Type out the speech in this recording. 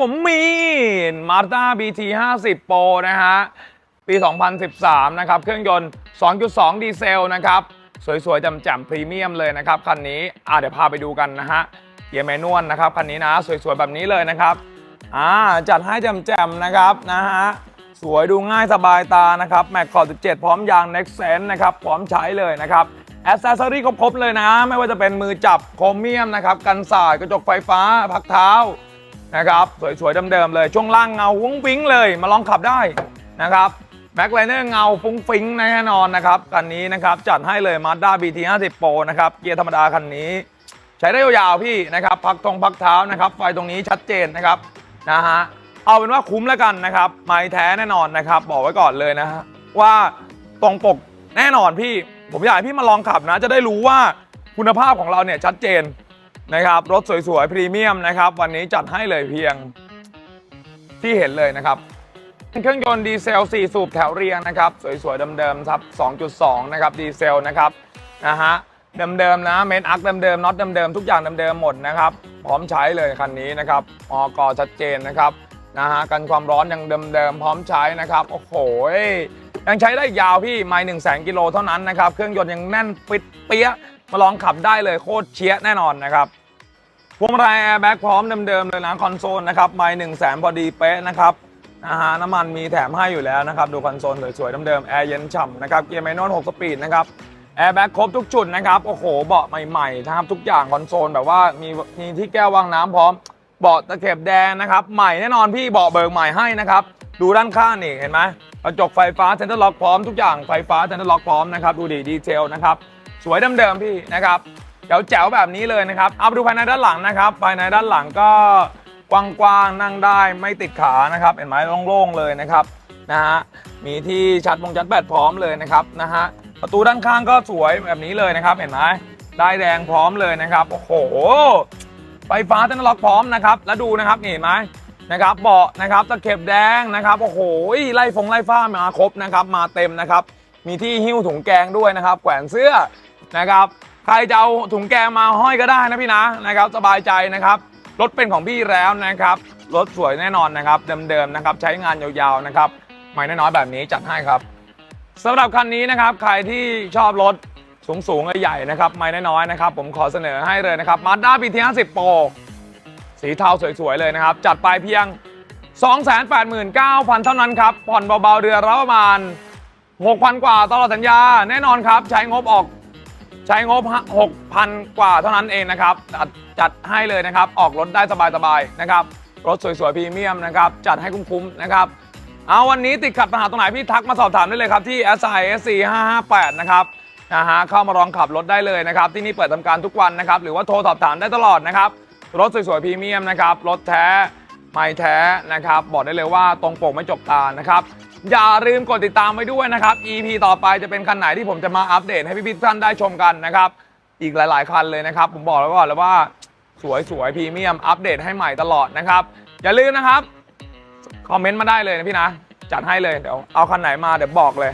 ผมมีมาสด้า BT 50 Pro นะฮะ ปี 2013 นะครับ เครื่องยนต์ 2.2 ดีเซลนะครับ สวยๆจำๆพรีเมียมเลยนะครับ คันนี้ อ่าเดี๋ยวพาไปดูกันนะฮะเกียร์แมนนวลนะครับ คันนี้นะ สวยๆ แบบนี้เลยนะครับ อ่า จัดให้จำๆนะครับนะฮะ สวยดูง่ายสบายตานะครับ แม็กคอร์17 พร้อมยาง Next Sense นะครับ พร้อมใช้เลยนะครับแอสเซสซอรี่ครบๆเลยนะ ไม่ว่าจะเป็นมือจับโครเมียมนะครับ กันสาดกระจกไฟฟ้า พักเท้า นะครับสวยๆเดิมๆเลยช่วงล่างเงาวุ้งฟิ้งเลยมาลองขับได้นะครับแม็กไลเนอร์เงาฟุ้งฟิ้งแน่นอนนะครับคันนี้นะครับจัดให้เลย Mazda BT 50 Pro นะครับเกียร์ธรรมดาคันนี้ ใช้ได้ยาวๆพี่นะครับพักตรงพักเท้านะครับไฟตรงนี้ชัดเจนนะครับนะฮะเอาเป็นว่าคุ้มแล้วกันนะครับไม้แท้แน่นอนนะครับ บอกไว้ก่อนเลยนะฮะว่าตรงปกแน่นอนพี่ ผมอยากให้พี่มาลองขับนะ จะได้รู้ว่าคุณภาพของเราเนี่ยชัดเจน นะครับ รถสวยๆ พรีเมียมนะครับ วันนี้จัดให้เลยเพียงที่เห็นเลยนะครับเครื่องยนต์ดีเซล 4 สูบแถวเรียงนะครับ สวยๆ เดิมๆครับ 2.2 นะครับ ดีเซลนะครับนะฮะเดิมๆนะเมนอักเดิมๆน็อตเดิมๆทุกอย่างเดิมๆหมดนะครับ พร้อมใช้เลยคันนี้นะครับออกชัดเจนนะครับนะฮะกันความร้อนยังเดิมๆพร้อมใช้นะครับโอ้โหยังใช้ได้ยาวพี่ไม่หนึ่งแสนกิโลเท่านั้นนะครับ เครื่องยนต์ยังแน่นปิดเปี้ยะมาลองขับได้เลยโคตรเชียแน่นอนนะครับ พวงมาลัยแอร์แบ็กพร้อมเดิมๆเลยนะคอนโซลนะครับไม่หนึ่งแสนพอดีเป๊ะนะครับนะฮะน้ำมันมีแถมให้อยู่แล้วนะครับดูคอนโซลสวยๆเดิมๆแอร์เย็นฉ่ำนะครับเกียร์แมนนวล6สปีดนะครับแอร์แบ็กครบทุกจุดนะครับโอ้โหเบาะใหม่ๆนะครับทุกอย่างคอนโซลแบบว่ามีมีที่แก้ววางน้ำพร้อมเบาะตะเข็บแดงนะครับใหม่แน่นอนพี่เบาะเบิกใหม่ให้นะครับดูด้านข้างนี่เห็นไหมกระจกไฟฟ้าเซ็นเตอร์ล็อกพร้อมทุกอย่างไฟฟ้าเซ็นเตอร์ล็อกพร้อมนะครับดูดีดีเทลนะครับสวยเดิมๆพี่นะครับ แจ๋วแจวๆแบบนี้เลยนะครับ เอาไปดูภายในด้านหลังนะครับ ภายในด้านหลังก็กว้างๆนั่งได้ไม่ติดขานะครับ เห็นไหมโล่งๆเลยนะครับนะฮะ มีที่ชัดวงจัดแบตพร้อมเลยนะครับนะฮะ ประตูด้านข้างก็สวยแบบนี้เลยนะครับ เห็นไหมได้แดงพร้อมเลยนะครับ โอ้โห ไฟฟ้าเต้นล็อกพร้อมนะครับ แล้วดูนะครับนี่เห็นไหมนะครับเบาะนะครับตะเข็บแดงนะครับโอ้โหไล่ฟงไล่ฟ้ามาครบนะครับ มาเต็มนะครับ มีที่หิ้วถุงแกงด้วยนะครับ แขวนเสื้อนะครับ ใครจะเอาถุงแกงมาห้อยก็ได้นะพี่นะนะครับสบายใจนะครับรถเป็นของพี่แล้วนะครับรถสวยแน่นอนนะครับเดิมๆนะครับใช้งานยาวๆนะครับไม่น้อยๆแบบนี้จัดให้ครับสำหรับคันนี้นะครับใครที่ชอบรถสูงๆใหญ่ๆนะครับไม่น้อยๆนะครับผมขอเสนอให้เลยนะครับ Mazda BT 50 Pro สีเทาสวยๆเลยนะครับ จัดไปเพียง 289,000 เท่านั้นครับ ผ่อนเบาๆเดือนละประมาณ 6,000 กว่าตลอดสัญญา แน่นอนครับ ใช้งบออก ใช้งบ 6,000 กว่าเท่านั้นเองนะครับจัดจัดให้เลยนะครับ ออกรถได้สบายๆนะครับ รถสวยๆพรีเมียมนะครับ จัดให้คุ้มๆนะครับเอาวันนี้ติดขัดปัญหาตรงไหนพี่ทักมาสอบถามได้เลยครับ ที่ s i s 4 5 5 8นะครับนะฮะเข้ามาลองขับรถได้เลยนะครับ ที่นี่เปิดทำการทุกวันนะครับ หรือว่าโทรสอบถามได้ตลอดนะครับ รถสวยๆพรีเมียมนะครับ รถแท้ ไม่แท้นะครับ บอกได้เลยว่าตรงปกไม่จกตานะครับ อย่าลืมกดติดตามไว้ด้วยนะครับ EP ต่อไปจะเป็นคันไหนที่ผมจะมาอัปเดตให้พี่ๆทุกท่านได้ชมกันนะครับ อีกหลาย ๆ คันเลยนะครับ ผมบอกแล้วก่อนแล้วว่าสวยสวยพรีเมียมอัปเดตให้ใหม่ตลอดนะครับ อย่าลืมนะครับ คอมเมนต์มาได้เลยนะพี่นะ จัดให้เลยเดี๋ยวเอาคันไหนมาเดี๋ยวบอกเลย